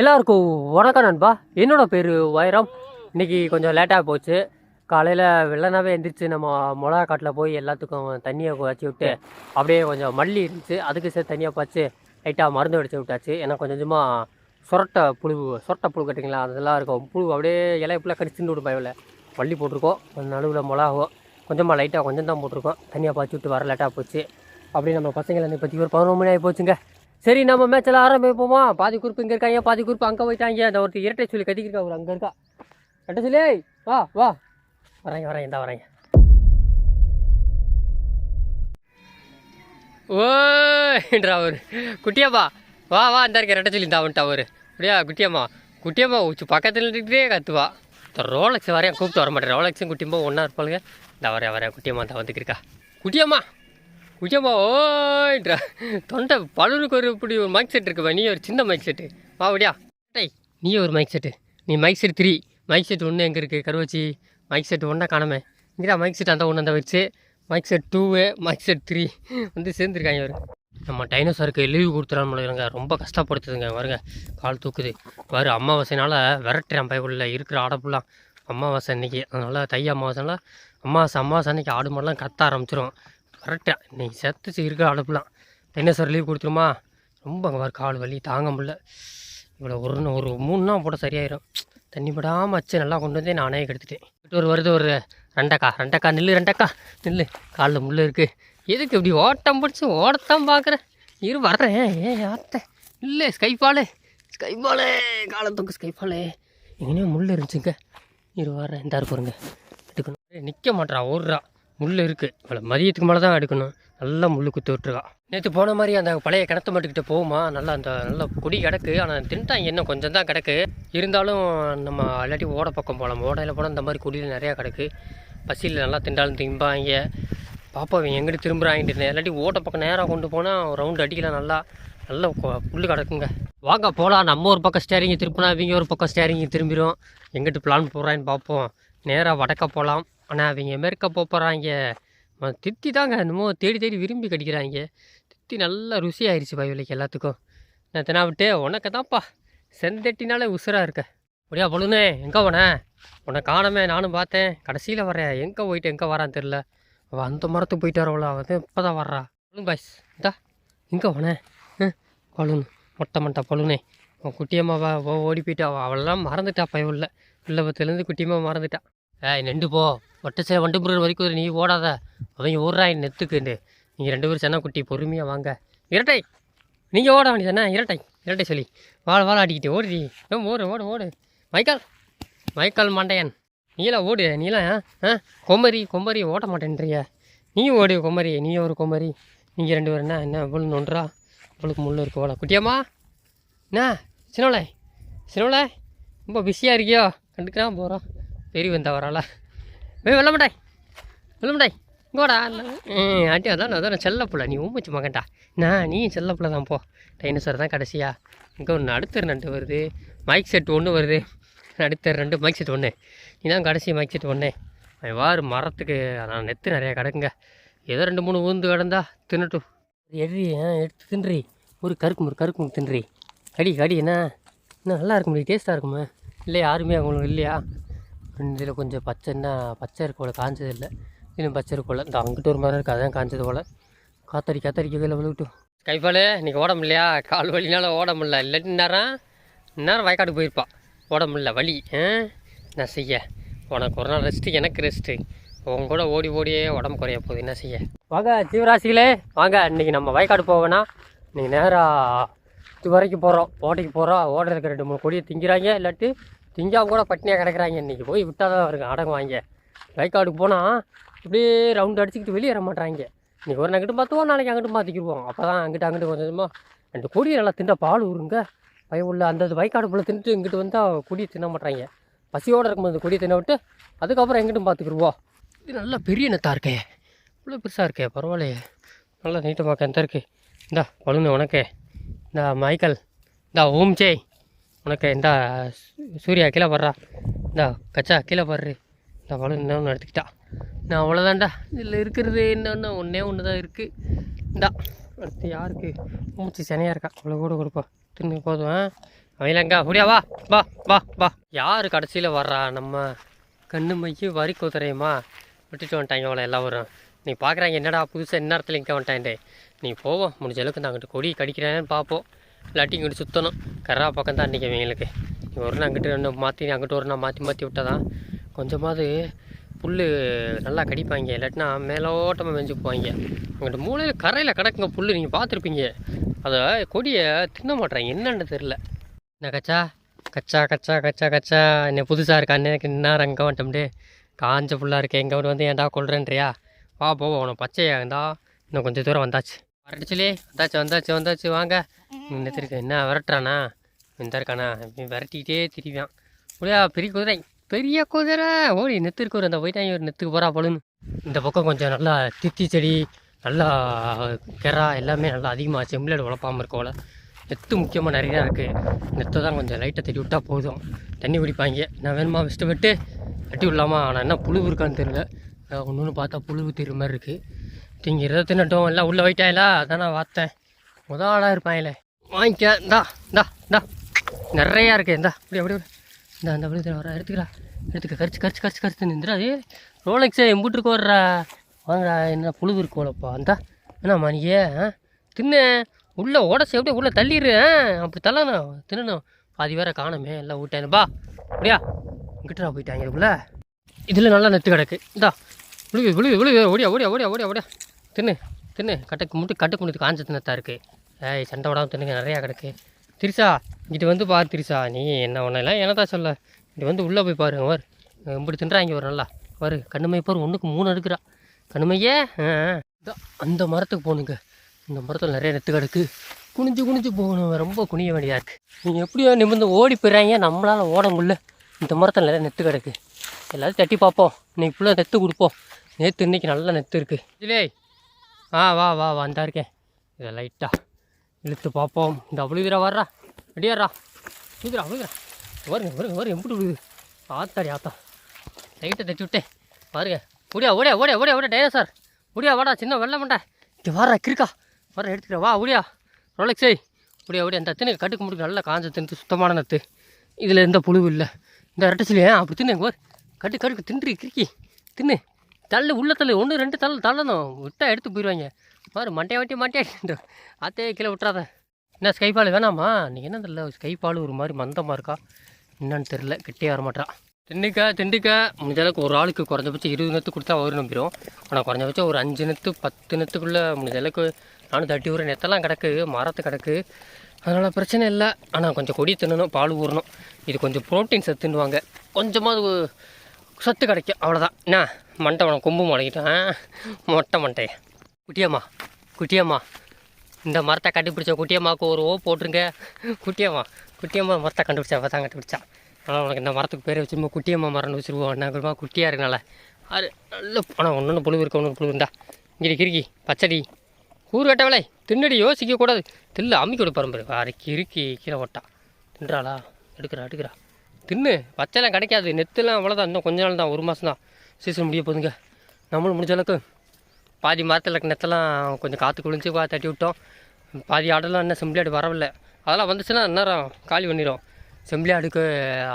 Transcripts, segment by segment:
எல்லாருக்கும் வணக்கம் நண்பா. என்னோட பேர் வைரம். இன்றைக்கி கொஞ்சம் லேட்டாக போச்சு. காலையில் வெள்ளனாவே எந்திரிச்சு நம்ம மிளகா காட்டில் போய் எல்லாத்துக்கும் தண்ணியை வச்சு விட்டு அப்படியே கொஞ்சம் மல்லி இருந்துச்சு. அதுக்கு சேர்த்து தனியாக பாய்ச்சி லைட்டாக மருந்து அடிச்சு விட்டாச்சு. ஏன்னா கொஞ்சம் கொஞ்சமாக சொரட்டை புழு சொரட்டை புழு கட்டிங்களா? அதெல்லாம் இருக்கும். புழு அப்படியே இலைய ஃபுல்லாக கடிச்சுட்டு விடும் பயவில் மல்லி போட்டிருக்கோம். கொஞ்சம் நடுவில் மிளகாவும் கொஞ்சமாக லைட்டாக கொஞ்சம் தான் போட்டிருக்கோம். தனியாக பாய்ச்சி விட்டு வர லேட்டாக போச்சு. அப்படியே நம்ம பசங்களை பற்றி ஒரு பதினொரு மணி ஆகி போச்சுங்க. சரி நம்ம மேட்சில் ஆரம்பிப்போமா? பாதி குறிப்பு இங்கே இருக்காங்க பாதி குறிப்பு அங்கே போயிட்டாங்க அந்த ஒருத்தர் இரட்டை சொல்லி கத்திக்கிருக்கா அவர் அங்கே இருக்கா. இரட்டை சொல்லி வா வா. வரேங்க வரேன் இந்த வரேங்க ஓன்றா அவர். குட்டியாப்பா வா வா இந்த இருக்க ரெட்டை சொல்லி தாவன்ட்டா அவர். அப்படியா குட்டியம்மா? குட்டியம்மா உச்சி பக்கத்தில் இருந்துக்கிட்டே கத்துவா. இந்த ரோலக்ஸ் வரையா கூப்பிட்டு வர மாட்டேன். ரோலக்ஸும் குட்டியம்மா ஒன்றா இருப்பாளுங்க. இந்த வரேன் வரையா குட்டியம்மா தான் வந்துக்கிருக்கா. குட்டியம்மா குட்டியம்மா ஓய்ன்ற தொண்டை பலனுக்கு ஒரு இப்படி ஒரு மைக் செட் இருக்குப்பா நீ ஒரு சின்ன மைக் செட்டு வா அப்படியா டேய் நீ ஒரு மைக் செட்டு நீ mic set three mic set ஒன்று எங்கே இருக்குது கருவச்சி. மைக் செட் ஒன்றா காணாமே. இங்கடா மைக் செட் அந்த ஒன்று அந்த வச்சு. Mic set two mic set three வந்து சேர்ந்துருக்காங்க இவர். நம்ம டைனோசாருக்கு லீவு கொடுத்துறான்னு முடியுங்க ரொம்ப கஷ்டப்படுத்துதுங்க. வருங்க கால் தூக்குது. வரு அமாவாசைனால விரட்டுறேன் பயக்குள்ள இருக்கிற ஆடப்புலாம் அமாவாசை இன்றைக்கி அதனால் தை அமாவாசைனால அமாவாசை அமாவாசை அன்னைக்கு ஆடு மாடெலாம் கத்த ஆரம்பிச்சிரும். விரட்டேன் இன்னைக்கு செத்துச்சு இருக்க ஆடப்புலாம் டைனோசர் லீவ் கொடுத்துருமா? ரொம்ப அங்கே வர கால் வலி தாங்க முடியல. இவ்வளோ ஒரு ஒரு மூணு நாள் போட சரியாயிரும். தண்ணி படாமல் வச்சு நல்லா கொண்டு வந்தே நானே கெடுத்துட்டேன். ஒரு வருது ஒரு ரெண்டக்கா ரெண்டக்கா நில்லு ரெண்டக்கா நில்லு. காலில் முள்ளு இருக்குது எதுக்கு இப்படி ஓட்டம் பிடிச்சி ஓடத்தான் பார்க்குறேன் இரு வர்றேன். ஏ ஆத்தேன் இல்லை ஸ்கைபாலு ஸ்கைபாலே காலத்துக்கு தூக்கு ஸ்கைபாலே எங்கேயோ முள் இருந்துச்சுங்க. இரு வர்றேன். இந்த பாருங்க. எடுக்கணும். நிற்க மாட்டேறா ஓடுறா. முள் இருக்குது இவ்வளோ மதியத்துக்கு மேலே தான் எடுக்கணும். நல்லா முள் குத்து விட்டுருக்கா. நேற்று போன மாதிரி அந்த பழைய கிணத்து மட்டுக்கிட்ட போகுமா? நல்லா அந்த நல்ல கொடி கிடக்கு. ஆனால் தின்ட்டாங்க இன்னும் கொஞ்சம் தான் கிடக்கு. இருந்தாலும் நம்ம இல்லாட்டி ஓட பக்கம் போகலாம். ஓடையில் போனால் இந்த மாதிரி கொடியில் நிறையா கிடக்கு. பசியில் நல்லா திண்டாலும் திம்பாங்க பாப்பா இவன் எங்கிட்டு இருந்தேன் இல்லாட்டி ஓட்ட பக்கம் நேராக கொண்டு போனால் ரவுண்டு அடிக்கலாம் நல்லா. நல்ல புல் கிடக்குங்க. வாங்க போகலாம் நம்ம ஒரு பக்கம் ஸ்டேரிங் திருப்பினா இவங்க ஒரு பக்கம் ஸ்டேரிங் திரும்பிடும் எங்கிட்டு பிளான் போடுறான்னு பார்ப்போம் நேராக வடக்க போகலாம் ஆனால் அவங்க மேற்க போகிறாங்க தித்தி தாங்க என்னமோ தேடி தேடி விரும்பி கடிக்கிறாங்க. தித்தி நல்லா ருசியாயிருச்சு பயவிலைக்கு எல்லாத்துக்கும். நான் தினா விட்டு உனக்கு தான்ப்பா. செந்தட்டினாலே உசுராக இருக்க. அப்படியா பொழுதுனே எங்கே போன? உன்னை காணமே நானும் பார்த்தேன். கடைசியில் வரேன் எங்கே போயிட்டு எங்கே வரான்னு தெரில அவள் அந்த மரத்துக்கு போயிட்டு வரவளா வந்து இப்போ தான் வர்றா. பழுன் பாய்ஸ் இந்தா எங்கே போனேன் பழுனு மொட்டை மொட்டை பழுனே உன் குட்டியம்மா வா ஓ ஓடி போயிட்டா. அவள் அவளெல்லாம் மறந்துட்டா பயவில்லை பிள்ளை பத்துலேருந்து குட்டியம்மா மறந்துட்டா. ஏய் நெண்டு போ. ஒட்டச்சே வண்டு முருகன் வரைக்கும் நீ ஓடாத. அவங்க ஓடுறாய் நெத்துக்குன்னு நீங்கள் ரெண்டு பேரும் சென்ன குட்டி பொறுமையாக வாங்க. இரட்டை. நீங்கள் ஓட வேண்டியதானே இரட்டை. இரட்டை சொல்லி வாழ வாழ ஆடிக்கிட்டு ஓடுடி ஏ, ஓடு ஓடு ஓடு. மைக்கால். மைக்கால் மண்டையன். நீலாம் ஓடு நீலாம் ஆ கொம்மரி கொம்மரி ஓட மாட்டேன்றீங்க நீ ஓடு கொம்மரி நீ ஒரு கொம்மரி நீங்கள் ரெண்டு பேரும் என்ன என்ன இவ்வளோ நொன்றா இவ்வளோக்கு முள்ளு இருக்கு ஓட குட்டியம்மா. என்ன? சின்னோலை சின்னோலை ரொம்ப பிஸியாக இருக்கியோ? கண்டுக்கிறான் போகிறோம் பெரிய வந்தா வராளா ஏய் வெள்ள மாட்டாய். வெள்ள மாட்டாய். இங்கோடா ஆண்டி ஆட்டி அதான் அதான் செல்லப்புள்ள நீ ஊமிச்சு மகன்டா நான் நீ செல்லப்புள்ள தான் போ. டைனோசர் தான் கடைசியா. இங்கே ஒன்று அடுத்தர் ரெண்டு வருது. மைக் செட் ஒன்று வருது. அடுத்த ரெண்டு மைக் செட் ஒன்று இதான் கடைசி மைக் செட் ஒன்று வாரு மரத்துக்கு நான் நெத்து நிறையா கிடக்குங்க. ஏதோ ரெண்டு மூணு ஊந்து கிடந்தா தின்னுட்டும் எடி எடுத்து தின்றி. ஒரு கருக்கு ஒரு கருக்கு தின்றி. கடி கடி என்ன? இன்னும் நல்லா இருக்கும் டேஸ்ட்டாக இருக்குமா. இல்லை யாருமே அவங்களுக்கு இல்லையா? இதில் கொஞ்சம் பச்சைன்னா பச்சை இருக்க போல காஞ்சது இல்லை. இன்னும் பச்சை இருக்க போல இந்த அங்கிட்ட ஒரு மரம் இருக்குது அதான் காஞ்சது போல். காத்தடி காத்தடிக்க கையில் விழுவிட்டும் கைப்பால் இன்றைக்கி ஓட முடியலையா? கால் வலினால ஓட முடியல. இல்லாட்டி நேரம் நேரம் வயக்காட்டுக்கு போயிருப்பா. ஓட முடியல வலி என்ன செய்ய? உனக்கு ஒரு நாள் ரெஸ்ட்டு எனக்கு ரெஸ்ட்டு உன் கூட ஓடி ஓடியே உடம்பு குறைய போகுது. என்ன செய்ய? வாங்க ஜீவராசிகளே. வாங்க இன்றைக்கி நம்ம வயக்காடு போவேனா இன்றைக்கி நேராக இது வரைக்கும் போகிறோம் ஓட்டைக்கு போகிறோம் ஓட இருக்க ரெண்டு மூணு கொடியை திங்கிறாங்க. இல்லாட்டி திங்காம கூட பட்டினியாக கிடக்குறாங்க. இன்றைக்கி போய் விட்டால் தான் வருங்க அடங்குவாங்க வைக்காடுக்கு போனால் இப்படியே ரவுண்டு அடிச்சுக்கிட்டு வெளியே வர மாட்டாங்க இன்றைக்கி ஒரு அங்கிட்டு பார்த்துவோம் நாளைக்கு அங்கிட்டு மாற்றிக்கிடுவோம் அப்போ தான் அங்கிட்டு அங்கிட்டு கொஞ்சம் கொஞ்சமாக ரெண்டு கொடியை நல்லா திண்ட பால் ஊருங்க. பயம் உள்ள அந்த வைக்காடு போல் தின்ட்டு இங்கிட்டு வந்தால் கொடியை தின்ன மாட்டாங்க பசியோடு இருக்கும்போது அந்த கொடியை தின்ன விட்டு அதுக்கப்புறம் எங்கிட்டும் பார்த்துக்குருவோம். இது நல்லா பெரிய நெத்தாக இருக்கே. இவ்வளோ பெருசாக இருக்கே பரவாயில்லையே. நல்லா நீட்டமாக எந்த இருக்கு. இந்தா பழுனு உனக்கு. இந்த மைக்கேல். இந்த ஓம் ஜெய். உனக்கு இந்த சூர்யா கீழே படுறா. இந்த கச்சா கீழே வர்று இந்த பழம் இன்னொன்று எடுத்துக்கிட்டா. நான் அவ்வளோதான்டா இதில் இருக்கிறது என்னென்ன ஒன்றே ஒன்று தான் இருக்குது இந்தா அடுத்து யாருக்கு? மூச்சு சனையாக இருக்கா. அவ்வளோ கூட கொடுப்பா தின்னு போதும் அவையிலங்கா அப்படியா முடியா வா வா வா வா. யார் கடைசியில் வர்றா? நம்ம கண்ணு மைக்கு வரி குதிரையுமா? விட்டுட்டு வந்துட்டாங்க அவளை எல்லாம் வரும் நீ பார்க்குறாங்க என்னடா புதுசாக என்ன இடத்துல இங்கே வந்துட்டான்டே நீ போவோம் முடிஞ்ச அளவுக்கு இந்த அங்கிட்டு கொடி கடிக்கிறேன்னு பார்ப்போம். இல்லாட்டி இங்கிட்டு சுற்றணும் கரா பக்கம் தான் அன்றைக்கி எங்களுக்கு. ஒரு நாள் அங்கிட்டு ஒன்று மாற்றி அங்கிட்டு ஒரு நாள் மாற்றி மாற்றி விட்டாதான் கொஞ்சமாவது புல் நல்லா கடிப்பாங்க. இல்லாட்டினா மேலோட்டமாக மேஞ்சு போவாங்க. அங்கிட்ட மூளையில் கரையில் கிடக்குங்க புல் நீங்கள் பார்த்துருப்பீங்க. அதை கொடியை தின்ன மாட்றாங்க. என்னன்னு தெரில என்ன கச்சா? கச்சா கச்சா கச்சா கச்சா. என்ன புதுசாக இருக்கா? எனக்கு என்ன அங்கே வந்துட்டோம்டே காஞ்ச புல்லாக இருக்கே. எங்கே வந்து ஏன்டா கொள்றேன்றியா வா போவோம். உனக்கு பச்சையாக இருந்தால் இன்னும் கொஞ்சம் தூரம் வந்தாச்சு. வரட்டுச்சுலே. வந்தாச்சு வந்தாச்சு வந்தாச்சு. வாங்க. நினைத்திருக்க என்ன விரட்டுறானா? இந்த இருக்கானா? விரட்டிக்கிட்டே திரிவான் முடியா பெரிய குதிரை. பெரிய குதிரை. ஓடி நெத்திருக்கு ஒரு அந்த போயிட்டான் ஒரு நெத்துக்கு போகிறா போலுன்னு. இந்த பக்கம் கொஞ்சம் நல்லா தித்தி செடி நல்லா கெரா எல்லாமே நல்லா அதிகமாக செம்பிளேடு வளர்ப்பாமல் இருக்கோல நெத்து முக்கியமாக நிறைய தான் இருக்குது நெத்தை தான் கொஞ்சம் லைட்டை தட்டி விட்டால் போதும். தண்ணி குடிப்பாங்க. நான் வேணுமா விஷ்டப்பட்டு விட்டு? தட்டி விடலாமா? ஆனால் என்ன புழு இருக்கான்னு தெரியல. ஒன்று ஒன்று பார்த்தா புழு தெரியுற மாதிரி இருக்குது திங்கிறத தின்னட்டும். எல்லாம் உள்ளே போயிட்டாங்களா அதான் நான் பார்த்தேன் முத ஆளாக இருப்பாங்களே வாங்கிக்க. இந்தா இந்தா இந்தா. நிறையா இருக்கு இந்தா. அப்படி அப்படி. இந்த அந்த அப்படி வர எடுத்துக்கிறா. எடுத்துக்க. கரிச்சு கரிச்சு கரிச்சு கரிச்சு நின்றுடா ஏ ரோலெக்ஸே எம்புட்டுருக்கு வர்றா. வாங்கடா என்ன புழுது இருக்கோலப்பா இந்தா. என்னம்மா நீயே ஆ? தின்னு. உள்ளே உடச்சி எப்படி உள்ளே தள்ளிடு அப்படி தள்ளணும் தின்னணும் பாதி வேற காணுமே. எல்லாம் விட்டேன் அப்படியா? இங்கிட்டா போயிட்டாங்க இதுக்குள்ள இதில் நல்லா நெத்து கிடக்கு. இந்தா. விழுவி விழுவி விழுவி ஓடியா ஓடியா ஓடியா ஓடியா ஓடியா. தின்னு தின்னு. கட்டுக்கு முட்டு கட்டுக்கு முட்டு காஞ்ச தின்னத்தா இருக்குது ஏய் சண்டை விடாமல் தின்னுங்க நிறையா கிடக்கு. திரிசா இங்கிட்டு வந்து பாரு திரிசா நீ என்ன ஒன்றும் என்னதான் சொல்ல? இங்கிட்டு வந்து உள்ளே போய் பாருங்க வரு இப்படி தின்றாங்க ஒரு நல்லா. வரு கண்ணுமை பாரு ஒன்றுக்கு மூணு எடுக்கிறா. கண்ணுமையே அந்த மரத்துக்கு போகணுங்க. இந்த மரத்தில் நிறைய நெத்து கிடக்கு. குனிஞ்சு குனிஞ்சு போகணும். ரொம்ப குனிய வேண்டியதாக இருக்குது நீங்கள் எப்படியோ நிமிர்ந்து ஓடி போயிறாங்க. நம்மளால் ஓட முடியல. இந்த மரத்தில் நிறைய நெத்து கிடக்கு. எல்லாத்தையும் தட்டி பார்ப்போம். இன்றைக்கி ஃபுல்லாக நெத்து கொடுப்போம். நேற்று இன்றைக்கி நல்லா நெத்து இருக்குது இதிலே ஆ வா வா வந்தா இருக்கேன். இதை லைட்டாக இழுத்து பார்ப்போம். இந்த விழுதுரா வர்றா. ரெடியாரா விழுதுரா விழுதுரா வருங்க வருங்க வருங்க. எப்படி விழுது. ஆத்தாடி ஆத்தா. லைட்டை தட்டி விட்டேன். பாருங்க. ஓடியா ஓடியா ஓடியா ஓடியா ஓடியா டைனோசார் ஓடியா வாடா சின்ன வெள்ளை மண்டை. இங்கே வாடா கிறுக்கா. வர எடுத்துக்கிறேன் வா ஓடியா. ரோலெக்ஸே ஓடியா ஓடியா. இந்த தின்னு கட்டுக்கு முடிக்க நல்லா காஞ்ச தின்னு சுத்தமான நத்து. இதில் எந்த புழு இல்லை. இந்த ரெட்டச்சிலையே அப்படி தின்னு பார். கட்டு கடுக்கு தின்று கிறுக்கி. தின்னு. தள்ளு உள்ள தள்ளு. ஒன்று ரெண்டு தள்ளு தள்ளணும். விட்டா எடுத்து போயிடுவாங்க பாரு மண்டையை வட்டி மாட்டே ஆத்தே கீழே விட்றாத என்ன ஸ்கைபால் வேணாமா? நீ என்ன தெரியல ஸ்கைபால் ஒரு மாதிரி மந்தமாக இருக்கா? என்னன்னு தெரில கிட்டே வர திண்டுக்க திண்டுக்க. முடிஞ்ச அளவுக்கு ஒரு ஆளுக்கு குறைஞ்சபட்சம் இருபது நத்து கொடுத்தா அவர் நம்பிடும் ஆனால் குறைஞ்சபட்சம் ஒரு அஞ்சு நத்து பத்து நத்துக்குள்ளே முடிஞ்ச அளவுக்கு நானும் தட்டி ஊற நெத்தெல்லாம் கிடக்கு மரத்து கிடக்கு. அதனால் பிரச்சனை இல்லை. ஆனால் கொஞ்சம் கொடி தின்னணும் பால் ஊறணும். இது கொஞ்சம் ப்ரோட்டீன் சத்துன்னுவாங்க கொஞ்சமாவது சத்து கிடைக்கும். அவ்வளோதான் என்ன? மண்டை உனக்கு கொம்பு முளைக்கிட்டேன் மொட்டை மண்டையை. குட்டியம்மா குட்டியம்மா. இந்த மரத்தை கண்டுபிடிச்ச குட்டியம்மாவுக்கு ஒரு ஓ போட்டுருங்க. குட்டியம்மா குட்டியம்மா மரத்தை கண்டுபிடிச்சா அவள் தான் கண்டுபிடிச்சா உனக்கு இந்த மரத்துக்கு பேர் வச்சுருப்போம் குட்டியம்மா மரம்னு வச்சுருவோம் என்ன குட்டியாக இருக்கனால. அது நல்ல ஆனால் ஒன்று புழு இருக்க ஒன்று புழுவு இருந்தா இங்கே கிறுக்கி பச்சடி. கூறு கட்டவளை தின்னடி யோசிக்கக்கூடாது தில்லு அமுக்கி கொடுப்பாரு பாரு. வாரி கிறுக்கி கீழே ஓட்டா தின்றாளா? எடுக்கிறா எடுக்கிறா. தின்னு பச்சைலாம் கிடைக்காது. நெத்துலாம் அவ்வளோதான் இன்னும் கொஞ்ச நாள் தான் ஒரு மாதம் தான் சீசன் முடிய போகுதுங்க. நம்மளும் முடிஞ்ச அளவுக்கு பாதி மரத்தில் இருக்க நெத்தெல்லாம் கொஞ்சம் காற்று குளிஞ்சு பா தட்டி விட்டோம். பாதி ஆடெல்லாம் இன்னும் செம்பிளாடு வரவில்லை. அதெல்லாம் வந்துச்சுன்னா அந்நேரம் காலி பண்ணிடும் செம்பிளாடுக்கு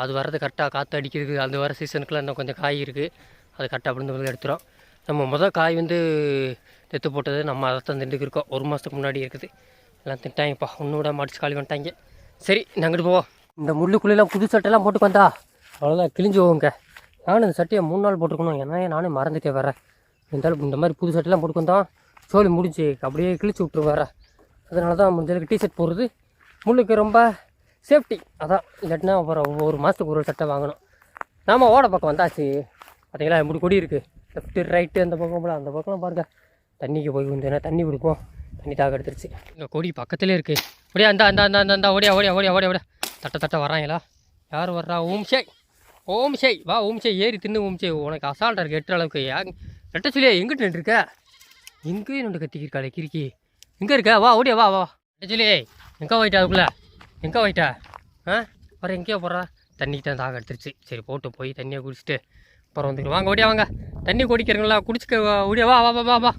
அது வர்றது கரெக்டாக காற்று அடிக்கிறது அந்த வர சீசனுக்குலாம் இன்னும் கொஞ்சம் காய் இருக்குது அது கரெக்டாக விழுந்து எடுத்துரும். நம்ம முதல் காய் வந்து நெத்து போட்டது நம்ம அதை தான் திண்டுக்கு இருக்கோம். ஒரு மாதத்துக்கு முன்னாடி இருக்குது. எல்லாம் திட்டாங்கப்பா. ஒன்று விட மாடிச்சு காலி பண்ணிட்டாங்க. சரி நாங்கள் போவோம். இந்த முள்ளுக்குள்ளெல்லாம் புது சட்டையெல்லாம் போட்டுக்கு வந்தா. அவ்வளோதான் கிழிஞ்சு போவோங்க நானும் இந்த சட்டையை மூணு நாள் போட்டுருக்கணும். ஏன்னா நானே மறந்துட்டே வரேன் இருந்தாலும் இந்த மாதிரி புது சட்டெல்லாம் போட்டு வந்தோம் சோலி முடிஞ்சு அப்படியே கிழிச்சு விட்ரு அதனால தான் முடிஞ்சளவுக்கு டிஷர்ட் போடுறது. முள்ளுக்கு ரொம்ப சேஃப்டி அதான் இல்லாட்டினா அப்புறம் ஒவ்வொரு மாதத்துக்கு ஒரு சட்டை வாங்கணும். நாம ஓட பக்கம் வந்தாச்சு. பார்த்தீங்களா இப்படி கொடி இருக்குது லெஃப்ட்டு ரைட்டு அந்த பக்கம் போல அந்த பக்கம் பாருங்க. தண்ணிக்கு போய் வந்தேன்னா தண்ணி கொடுப்போம். தண்ணி தாக எடுத்துருச்சு. இந்த கொடி பக்கத்துலேயே இருக்குது அப்படியே அந்த அந்த அந்த அந்த அந்த ஓடியா ஓடியா ஓடியா ஓடியா ஓடியா. தட்ட தட்ட வராங்களா? யார் வர்றா? ஓம் ஷேய். ஓம் ஷேய். வா ஓம் ஷேய். ஏறி தின்னு ஓம் ஷேய். உனக்கு அசால்ட்டாக இருக்குது எட்டு அளவுக்கு. யா சொல்லியா எங்கிட்டு நின்றுருக்க? எங்கேயும் நின்று கத்திக்கிருக்காளே கிறுக்கி. எங்கே இருக்க? வா ஓடியா வா வா ரெட்ட சொல்லியே எங்கே போயிட்டா அதுக்குள்ளே? எங்கே போயிட்டா? ஆ? வர எங்கேயோ போடுறா தண்ணிக்கு தான் தாக எடுத்துருச்சு. சரி போட்டு போய் தண்ணியை குடிச்சிட்டு அப்புறம் வந்துக்கிறோம் வாங்க ஓடியா வாங்க. தண்ணி குடிக்கிறீங்களா குடிச்சுக்க ஓடியா வா வா வா வா வா.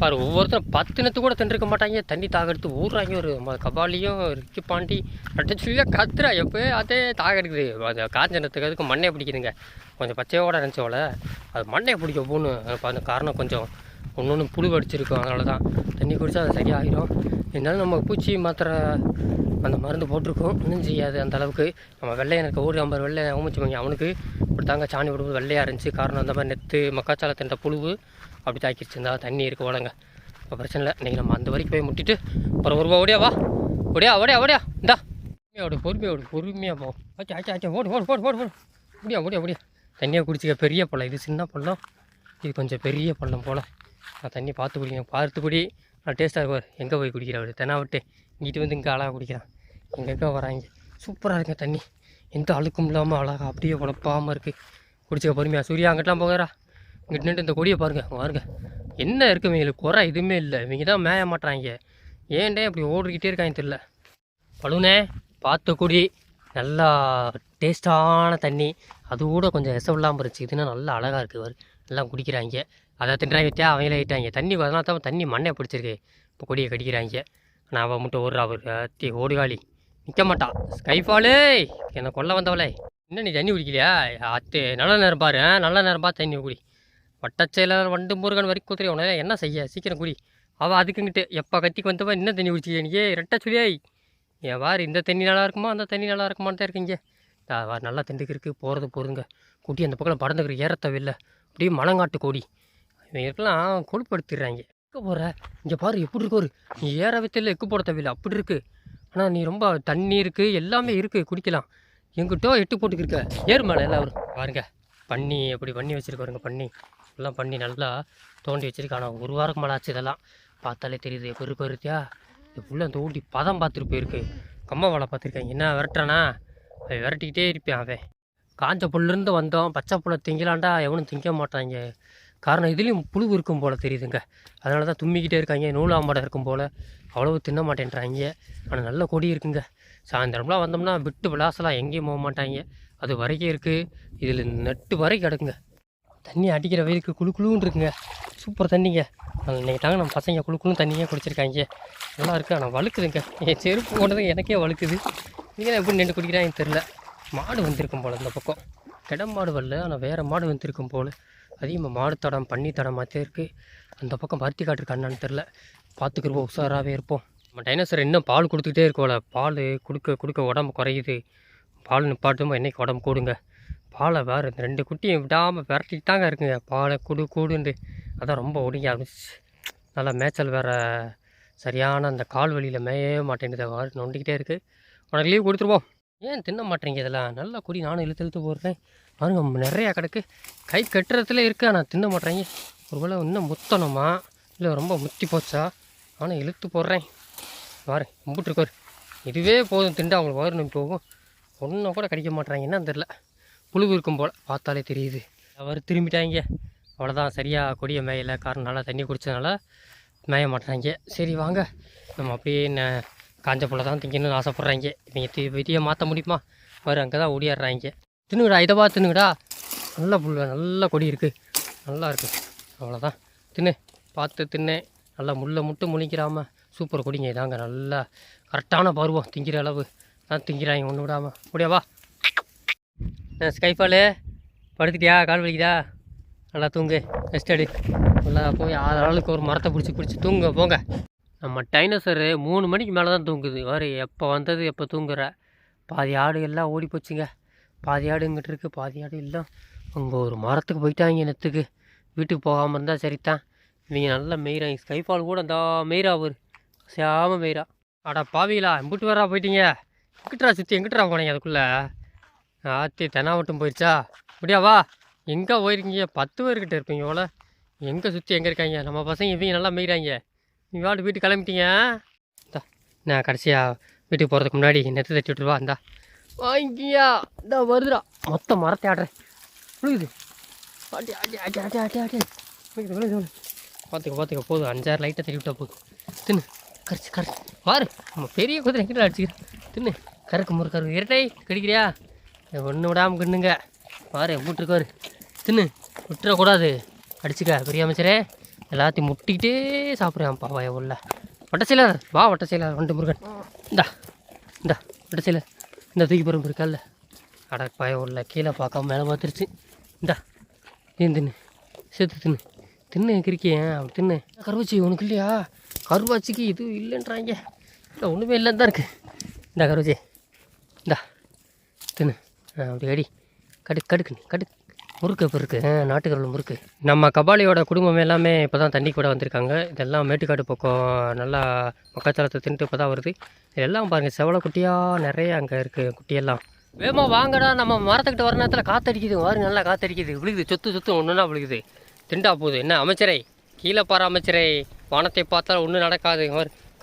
பாரு ஒவ்வொருத்தரும் பத்துனத்து கூட தின்றுக்க மாட்டாங்க. தண்ணி தாக எடுத்து ஒரு கபாலியும் ரிக்கி பாண்டி. அட்டச்சுலியாக கத்துறா எப்போ அதே தாக எடுக்குது அது காஞ்ச அதுக்கு மண்ணே பிடிக்குதுங்க. கொஞ்சம் பச்சையோட நினச்சோல அது மண்ணே பிடிக்க போகணும் அந்த காரணம் கொஞ்சம் ஒன்று ஒன்று புழு அடிச்சிருக்கும் அதனால தான் தண்ணி குடித்தா அது சரியாகிடும் இருந்தாலும் நம்ம பூச்சி மாத்திரை அந்த மருந்து போட்டிருக்கோம். ஒன்றும் செய்யாது அந்த அளவுக்கு. நம்ம வெள்ளையை எனக்கு ஊர் ஐம்பது வெள்ளை ஊமிச்சுவாங்க அவனுக்கு இப்படி தாங்க சாணி விடும்போது வெள்ளையாக இருந்துச்சு. காரணம் அந்த மாதிரி நெத்து மக்காச்சாலை தின்ற புழுவு. அப்படி தாக்கிடுச்சு இருந்தா தண்ணி இருக்க ஓடங்க. இப்போ பிரச்சனை இல்லை. இன்றைக்கி நம்ம அந்த வரைக்கும் போய் முட்டிட்டு அப்புறம் ஒரு ஓடியா வா. ஓடியா ஓடியா ஓடியா. இந்தா. பொறுமையோடு பொறுமையோடு பொறுமையாக போ. ஆச்சா ஆச்சா ஆச்சா. ஓடு ஓடு ஓடு ஓடு ஓடு. முடியா முடியா முடியா தண்ணியாக குடிச்சிக்க பெரிய பள்ளம். இது சின்ன பள்ளம். இது கொஞ்சம் பெரிய பள்ளம் போல். நான் தண்ணி பார்த்து குடிக்கணும் பார்த்து குடி. நான் டேஸ்ட்டாக இருக்கும் எங்கே போய் குடிக்கிறேன் தெனா விட்டு. இங்கிட்டு வந்து இங்கே அழகாக குடிக்கிறான். எங்கெங்கே வராங்க? சூப்பராக இருக்குங்க தண்ணி. எந்த அழுக்கும் இல்லாமல் அழகாக அப்படியே குழப்பாமல் இருக்குது குடிச்சிக்க பொறுமையாக சூர்யா அங்கிட்டலாம் போகிறா. இங்கிட்டு நின்று இந்த கொடியை பாருங்க பாருங்க. என்ன இருக்குது இவங்களுக்கு குறை எதுவுமே இல்லை. இவங்க தான் மேய மாட்றாங்க. ஏன்டே இப்படி ஓடிக்கிட்டே இருக்காங்க தெரியல. பழுனே பார்த்த குடி நல்லா டேஸ்டான தண்ணி. அது கூட கொஞ்சம் எசவு இல்லாமல் இருந்துச்சு. இதுனா நல்லா அழகாக இருக்குது எல்லாம் குடிக்கிறாங்க. அதை தின்றாங்க வித்தியா அவங்களே ஆகிட்டாங்க தண்ணி அதனால தான் தண்ணி மண்ணை பிடிச்சிருக்கு. இப்போ கொடியை கடிக்கிறாங்க. நான் அவன் மட்டும் ஓடுறா அவர் அத்தி ஓடுகாளி நிற்க மாட்டான் ஸ்கைஃபாலு என்னை கொல்ல வந்தவளே. என்ன நீ தண்ணி குடிக்கலையா அத்து நல்ல நேரம் பாரு. நல்ல நேரம் பார்த்து தண்ணி குடி. வட்டச்செயலர் வண்டு முருகன் வரைக்கும் குதிரை உடனே என்ன செய்ய? சீக்கிரம் குடி. அவள் அதுக்குங்கிட்டு எப்போ கத்திக்கு வந்தவன் என்ன தண்ணி குடிச்சிக்க நீ? ரெட்டை சொல்லியாய் என் வார் இந்த தண்ணி நல்லா இருக்குமா? அந்த தண்ணி நல்லா இருக்குமான்னு தான் இருக்கீங்க. வார் நல்லா திண்டுக்கு இருக்குது போகிறது போதுங்க. குட்டி அந்த பக்கம் படந்துக்கிற ஏறத்தவில்லை அப்படியே மலங்காட்டு கோடி. இவங்களுக்கெல்லாம் கொழுப்படுத்திடுறாங்க எக்கு போகிற இங்கே பாரு எப்படி இருக்கு ஒரு நீ ஏற வித்தையில் எக்கு போட தேவையில்லை அப்படி இருக்குது ஆனால் நீ ரொம்ப தண்ணி இருக்குது எல்லாமே இருக்குது குடிக்கலாம். எங்கிட்டோ எட்டு போட்டுக்கிருக்க. ஏறு மேலே எல்லாம் வரும் பாருங்க பண்ணி எப்படி பண்ணி வச்சுருக்காருங்க பண்ணி. எல்லாம் பண்ணி நல்லா தோண்டி வச்சுருக்கேன் ஆனால் ஒரு வாரம் மேலே ஆச்சு இதெல்லாம். பார்த்தாலே தெரியுது பெரு இருக்கு இது ஃபுல்லாக தோண்டி பதம் பார்த்துட்டு போயிருக்கு. கம்மா வாழை பார்த்துருக்காங்க. என்ன விரட்டுறானா? அவன் விரட்டிக்கிட்டே இருப்பேன் அவன். காஞ்ச புல்லிருந்து வந்தோம். பச்சை புல்லை திங்கலாண்டா? எவனும் திங்க மாட்டாங்க. காரணம் இதுலேயும் புழு இருக்கும் போல் தெரியுதுங்க. அதனால தான் தும்மிக்கிட்டே இருக்காங்க. நூலாம்படம் இருக்கும் போல். அவ்வளவு தின்ன மாட்டேன்றாங்க. ஆனால் நல்ல கொடி இருக்குங்க. சாயந்தரம்லாம் வந்தோம்னா விட்டு விளாசலாம் எங்கேயும் போக மாட்டாங்க. அது வரைக்கும் இருக்குது இதில் நெட்டு வரை கிடக்குங்க. தண்ணி அடிக்கிற வயிறுக்கு குளு குளுன்னு இருக்குங்க. சூப்பர் தண்ணிங்க. இன்றைக்கி தாங்க நம்ம பசங்க குழு குளுன்னு தண்ணியே குடிச்சிருக்காங்க. நல்லா இருக்குது ஆனால் வழுக்குதுங்க. என் செருப்பு போனது எனக்கே வழுக்குது. நீங்கள் எப்படி நின்று குடிக்கிறாங்கன்னு தெரில மாடு வந்திருக்கும் போல் இந்த பக்கம். கிடம் மாடு வரல. ஆனால் வேறு மாடு வந்திருக்கும் போல். அதிகமாக மாடு தடம் பன்னி தடம் மாற்றே இருக்குது அந்த பக்கம் பருத்தி காட்டுருக்கு அண்ணான்னு தெரில பார்த்துக்குருவோம் உஷாராகவே இருப்போம். நம்ம டைனோசர் இன்னும் பால் கொடுத்துக்கிட்டே இருக்கோம்ல பால். கொடுக்க கொடுக்க உடம்பு குறையுது. பால் நிப்பாட்டுமோ என்றைக்கு உடம்பு கூடுங்க. பாலை வேறு இந்த ரெண்டு குட்டியும் விடாமல் விரட்டிட்டு தாங்க இருக்குங்க. பாலை குடு கூடுண்டு அதான் ரொம்ப ஒடுங்கி ஆரம்பிச்சு நல்லா மேய்ச்சல் வேறு சரியான அந்த கால் வழியில் மேயவே மாட்டேங்குது வேறு நொண்டிக்கிட்டே இருக்குது உனக்கு லீவ் கொடுத்துருவோம். ஏன் தின்ன மாட்டேங்க இதெல்லாம்? நல்லா குடி நானும் இழுத்து இழுத்து போடுறேன். பாருங்க நிறையா கிடக்கு. கை கட்டுறதுல இருக்குது ஆனால் தின்ன மாட்டேங்க ஒருவேளை இன்னும் முத்தணுமா? இல்லை ரொம்ப முத்தி போச்சா? ஆனால் இழுத்து போடுறேன். பாரு கும்பிட்டுருக்காரு இதுவே போதும் திண்டு அவங்களுக்கு வயிறு போகும். ஒன்றும் கூட கடிக்க மாட்டேறாங்க. என்னன்னு தெரில புழு இருக்கும் போல் பார்த்தாலே தெரியுது. அவர் திரும்பிட்டாங்க. அவ்வளோதான் சரியாக கொடிய மேயலை காரணம் நல்லா தண்ணி குடித்ததுனால மேய மாட்டாங்க சரி வாங்க. நம்ம அப்படியே என்ன காஞ்ச புள்ள தான் திங்கணும்னு ஆசைப்பட்றாங்க. இவங்க தி விதியை மாற்ற முடியுமா? பாரு அங்கே தான் ஓடியாடுறாங்க. தின்னுங்கடா இதை தின்னுங்கடா நல்ல புல் நல்ல கொடி இருக்குது நல்லா இருக்குது அவ்வளோதான் தின்னு. பார்த்து தின்னு. நல்லா முள்ளை முட்டு முழிக்கிறாமல் சூப்பர் கொடிங்க. இதாங்க நல்லா கரெக்டான பருவம். திங்கிற அளவு. தான் திங்கிறாங்க ஒன்று விடாமல் முடியாவா ஸ்கைஃபாலு படுத்துட்டியா? கால் வலிக்குதா? நல்லா தூங்கு. ரெஸ்ட் எடு. நல்லா போய் ஆளுக்கு ஒரு மரத்தை பிடிச்சி பிடிச்சி தூங்க. போங்க. நம்ம டைனோசரு மூணு மணிக்கு மேலே தான் தூங்குது. வேறு எப்போ வந்தது எப்போ தூங்குற? பாதி ஆடு எல்லாம் ஓடி போச்சுங்க. பாதி ஆடு இங்கிட்டு இருக்குது பாதி ஆடு இல்லை. அங்கே ஒரு மரத்துக்கு போயிட்டாங்க நெத்துக்கு வீட்டுக்கு போகாமல் இருந்தால் சரித்தான் இவங்க நல்லா மெய்றாங்க. ஸ்கைஃபால் கூட அந்த மெய்ரா ஒரு சாம மெய்ரா அடா பாவிலா எம்பிட்டு வரா போயிட்டீங்க. எங்கிட்டரா சுற்றி எங்கிட்டரா போனீங்க அதுக்குள்ளே? ஆத்தி தெனாவட்டம் போயிடுச்சா அப்படியா வா. எங்கே போயிருக்கீங்க? பத்து பேர்கிட்ட இருப்பீங்க இவ்வளோ எங்கே சுற்றி எங்கே இருக்காங்க? நம்ம பசங்க இவங்க நல்லா மீறாங்க நீங்கள் வாட்டு வீட்டுக்கு கிளம்பிட்டீங்க. இந்தா நான் கடைசியாக வீட்டுக்கு போகிறதுக்கு முன்னாடி நெத்து தட்டி விட்டுருவா இந்தா. வாங்கியா இந்தா வருதுடா. மொத்தம் மரத்தை ஆடுறேன். விழுகுது. ஆட்டி ஆட்டி ஆட்டி ஆட்டி ஆட்டி ஆட்டி விழுகுது விழுகுது பார்த்துக்க பார்த்துக்க போதும். அஞ்சாறு லைட்டை தட்டி விட்டா போதும். தின்னு கரைச்சி கரைச்சி. வாரு நம்ம பெரிய குதிரை கிட்ட அடிச்சுக்கிறேன். தின்னு கருக்கு முறுக்கரு இரட்டை கிடைக்கிறியா? ஒன்று விடாமல் கிண்ணுங்க. பாரு மூட்டுருக்காரு தின்னு. விட்டுறக்கூடாது. அடிச்சுக்க பெரிய அமைச்சரே. எல்லாத்தையும் முட்டிக்கிட்டே சாப்பிட்றான்ப்பா வய உள்ள. வட்டச்சையில் வா வட்ட வட்டச்சையில் வண்டு முருகன். இந்தா இந்தா வட்டச்சையில் இந்த தூக்கி போகிற இருக்கால அட உள்ள. கீழே பார்க்காம மேலே பார்த்துருச்சு. இந்தா ஏன் தின்னு. சேர்த்து தின்னு. தின்னு கிரிக்கேன் அப்படி தின்னு. கருவாச்சி உனக்கு இல்லையா? கருவாச்சிக்கு இது இல்லைன்றாங்க. இல்லை ஒன்றுமே இல்லைன்னு தான் இருக்குது இந்தா கருவாச்சி. இந்தா தின்னு. அப்படி அடி கடுக் கடுக்கு நீ முறுக்கு இப்போ இருக்குது நாட்டுக்கரில் முறுக்கு. நம்ம கபாலியோட குடும்பம் எல்லாமே இப்போ தான் தண்ணி கூட வந்திருக்காங்க. இதெல்லாம் மேட்டுக்காடு பக்கம் நல்லா மக்காச்சலத்தை தின்ட்டு இப்போ தான் வருது. இதெல்லாம் பாருங்கள் செவலை குட்டியாக நிறைய அங்கே இருக்குது குட்டியெல்லாம். வேமா வாங்கடா நம்ம மரத்துக்கிட்ட வர நேரத்தில் காத்தடிக்குது. வாரு நல்லா காத்தடிக்குது. விழுகுது சொத்து சொத்து ஒன்றுனா விழுகுது. திண்டா போகுது. என்ன அமைச்சரை? கீழே பாரு அமைச்சரை. வானத்தை பார்த்தா ஒன்றும் நடக்காது.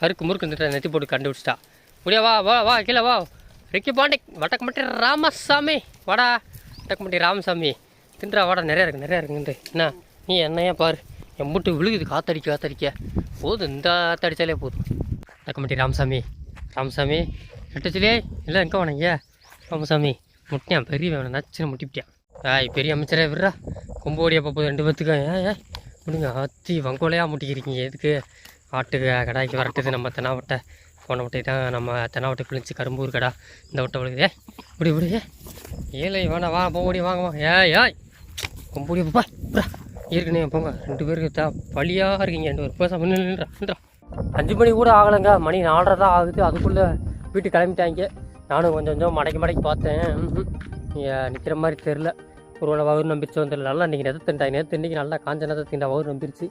கருக்கு முறுக்கு நெத்தி போட்டு கண்டுபிடிச்சிட்டா. முடியா வா வா வா கீழே வா. பாண்டி பாண்டே வட்டக்கம்பட்டி ராமசாமி. வாடா வட்டக்கம்பட்டி ராமசாமி. தின்றா வாடா நிறையா இருக்குது நிறையா இருக்குன்ட்டு என்ன? நீ என்னையா பாரு. என் மூட்டு விழுகுது காத்தடிக்க காத்தடிக்க. போதும் இந்த காத்தடிச்சாலே போதும். வட்டக்கம்பட்டி ராமசாமி. ராமசாமி ரெட்டச்சிலே இல்லை எங்கே வானங்க ராமசாமி முட்டியான் பெரிய வேணும் நச்சுன்னு முட்டிப்பிட்டியான் ஆய் பெரிய அமைச்சரே விட்றா. கொம்பு ஓடியா போகுது ரெண்டு பேத்துக்கும் ஏன் முடிங்க. அத்தி வங்கோலையாக முட்டிக்கிறீங்க. எதுக்கு? ஆட்டுக்கு கடாய்க்கு வரட்டுது நம்ம தென்னாவட்டை. போன வட்டை தான் நம்ம தென்னாவட்டை பிழிஞ்சு கரும்பூர் கடா இந்த வட்டை விழுகுது. ஏ இப்படி இப்படி ஏழை வேணா வா போக ஓடி வாங்க வா. ஏய் ஏய். கொம்பு ஓடியா போப்பா. ஏற்கனவே போங்க. ரெண்டு பேருக்கு தா பழியாக இருக்கீங்க. ரெண்டு பேர் பேச நின்றா அஞ்சு மணி கூட ஆகலைங்க. மணி நாலரை தான் ஆகுது. அதுக்குள்ளே வீட்டுக்கு கிளம்பிட்டாங்க. நானும் கொஞ்சம் கொஞ்சம் மடக்கி மடக்கி பார்த்தேன். நிற்கிற மாதிரி தெரில ஒரு வேளை வகுறு நம்பிருச்சு வந்து நல்லா இன்றைக்கி நேற்று திண்டாங்க நேற்று இன்றைக்கி நல்லா காஞ்ச நேரத்தை திண்டா வகுறு நம்பிருச்சு.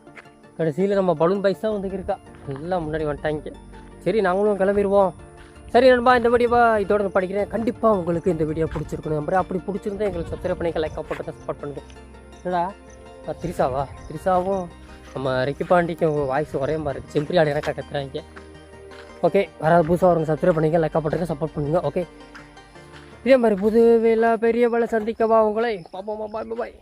கடைசியில் நம்ம பலூன் பைஸ் தான் வந்துக்கிருக்கா. நல்லா எல்லாம் முன்னாடி வந்துட்டாங்க. சரி நாங்களும் கிளம்பிடுவோம். சரி நண்பா இந்த வீடியோவா இதோட நான் படிக்கிறேன். கண்டிப்பாக உங்களுக்கு இந்த வீடியோ பிடிச்சிருக்கணும் நம்பர் அப்படி பிடிச்சிருந்தா எங்களுக்கு சப்ஸ்கிரைப் பண்ணி லைக் போட்டு சப்போர்ட் பண்ணுங்க. என்னடா திரிசாவா திரிசாவும் நம்ம ரிக்கி பாண்டிக்கும் வாய்ஸ் ஒரே மாதிரி இருக்கு. செம்பரி ஆடு எனக்கு கத்துறாங்க ஓகே வராது புதுசாக வரும் சப்ஸ்கிரைப் பண்ணிங்க லைக் போட்டுருங்க சப்போர்ட் பண்ணுங்க. ஓகே இதே மாதிரி புது வேலை பெரிய வேலை சந்திக்கவா உங்களை? பாப்போமா பாய் பாய்